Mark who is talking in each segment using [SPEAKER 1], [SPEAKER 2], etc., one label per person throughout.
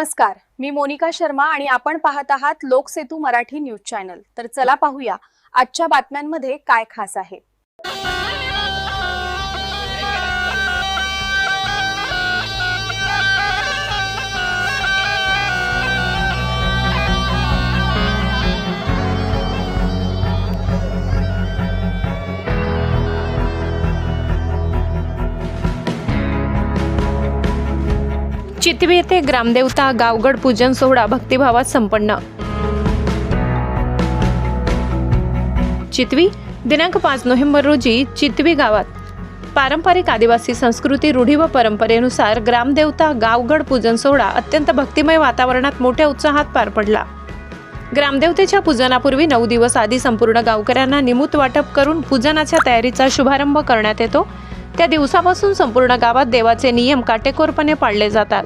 [SPEAKER 1] नमस्कार मी मोनिका शर्मा आणि आपण पाहत आहात लोकसेतू मराठी न्यूज चॅनल. तर चला पाहूया आजच्या बातम्यांमध्ये काय खास आहे?
[SPEAKER 2] चितवी येथे ग्रामदेवता गावगड पूजन सोहळा भक्तिभावात संपन्न. चितवी दिनांक पाच नोव्हेंबर रोजी चितवी गावात. पारंपरिक आदिवासी संस्कृती रूढी व परंपरेनुसार ग्रामदेवता गावगड पूजन सोहळा अत्यंत भक्तिमय वातावरणात मोठ्या उत्साहात पार पडला. ग्रामदेवतेच्या पूजनापूर्वी नऊ दिवस आधी संपूर्ण गावकऱ्यांना निमूत वाटप करून पूजनाच्या तयारीचा शुभारंभ करण्यात येतो. त्या दिवसापासून संपूर्ण गावात देवाचे नियम काटेकोरपणे पाळले जातात.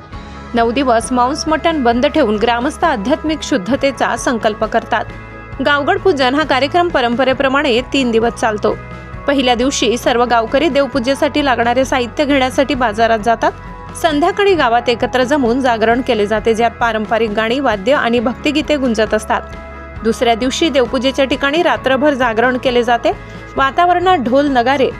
[SPEAKER 2] नऊ दिवस मांस मटण बंद ठेवून ग्रामस्थ आध्यात्मिक शुद्धतेचा संकल्प करतात. गावगड पूजन हा कार्यक्रम परंपरेप्रमाणे तीन दिवस चालतो. पहिल्या दिवशी सर्व गावकरी देवपूजेसाठी लागणारे साहित्य घेण्यासाठी बाजारात जातात. संध्याकाळी गावात एकत्र जमून जागरण केले जाते ज्यात पारंपरिक गाणी वाद्य आणि भक्तिगीते गुंजत असतात. दुसऱ्या दिवशी देवपूजेच्या ठिकाणी रात्रभर जागरण केले जाते. वातावरणात ढोल नगारे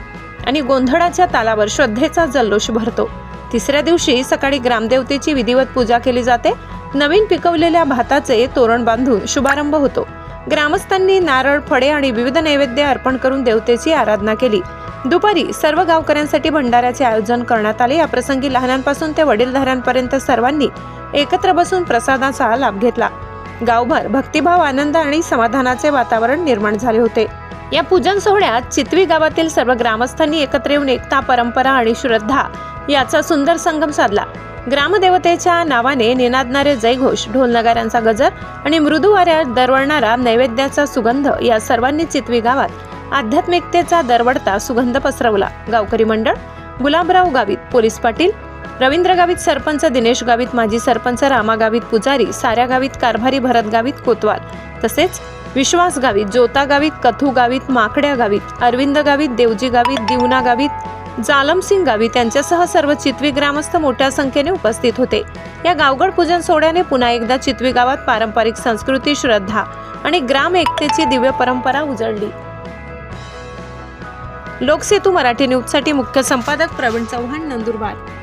[SPEAKER 2] आणि गोंधळाच्या तालावर श्रद्धेचा जल्लोष भरतो. तिसऱ्या दिवशी सकाळी ग्रामदेवतेची विधिवत पूजा केली जाते. नवीन पिकवलेल्या भाताचे तोरण बांधून शुभारंभ होतो. ग्रामस्थांनी नारळ फळे आणि विविध नैवेद्य अर्पण करून देवतेची आराधना केली. दुपारी सर्व गावकऱ्यांसाठी भंडाऱ्याचे आयोजन करण्यात आले. या प्रसंगी लहानांपासून ते वडीलधाऱ्यांपर्यंत सर्वांनी एकत्र बसून प्रसादाचा लाभ घेतला. गावभर भक्तिभाव आनंद आणि समाधानाचे वातावरण निर्माण झाले होते. या पूजन सोहळ्यात चितवी गावातील सर्व ग्रामस्थांनी एकत्र येऊन एकता परंपरा आणि श्रद्धा याचा सुंदर संगम साधला. ग्रामदेवतेच्या नावाने निनादणारे जयघोष ढोल नगाऱ्यांचा गजर आणि मृदू वाऱ्यात दरवळणारा नैवेद्याचा सुगंध या सर्वांनी चितवी गावात आध्यात्मिकतेचा दरवडता सुगंध पसरवला. गावकरी मंडळ गुलाबराव गावित पोलीस पाटील रवींद्र गावित सरपंच दिनेश गावित माजी सरपंच रामा गावित पुजारी साऱ्या गावित कारभारी भरत गावित कोतवाल. तसेच विश्वास गावित ज्योता गावित कथू गावित माकड्या गावित अरविंद गावित देवजी गावित दिवना गावित जालमसिंग गावित यांच्यासह सर्व चितवी ग्रामस्थ मोठ्या संख्येने उपस्थित होते. या गावगड पूजन सोहळ्याने पुन्हा एकदा चितवी गावात पारंपरिक संस्कृती श्रद्धा आणि ग्राम एकतेची दिव्य परंपरा उजळली. लोकसेतू मराठी न्यूजसाठी मुख्य संपादक प्रवीण चव्हाण नंदुरबार.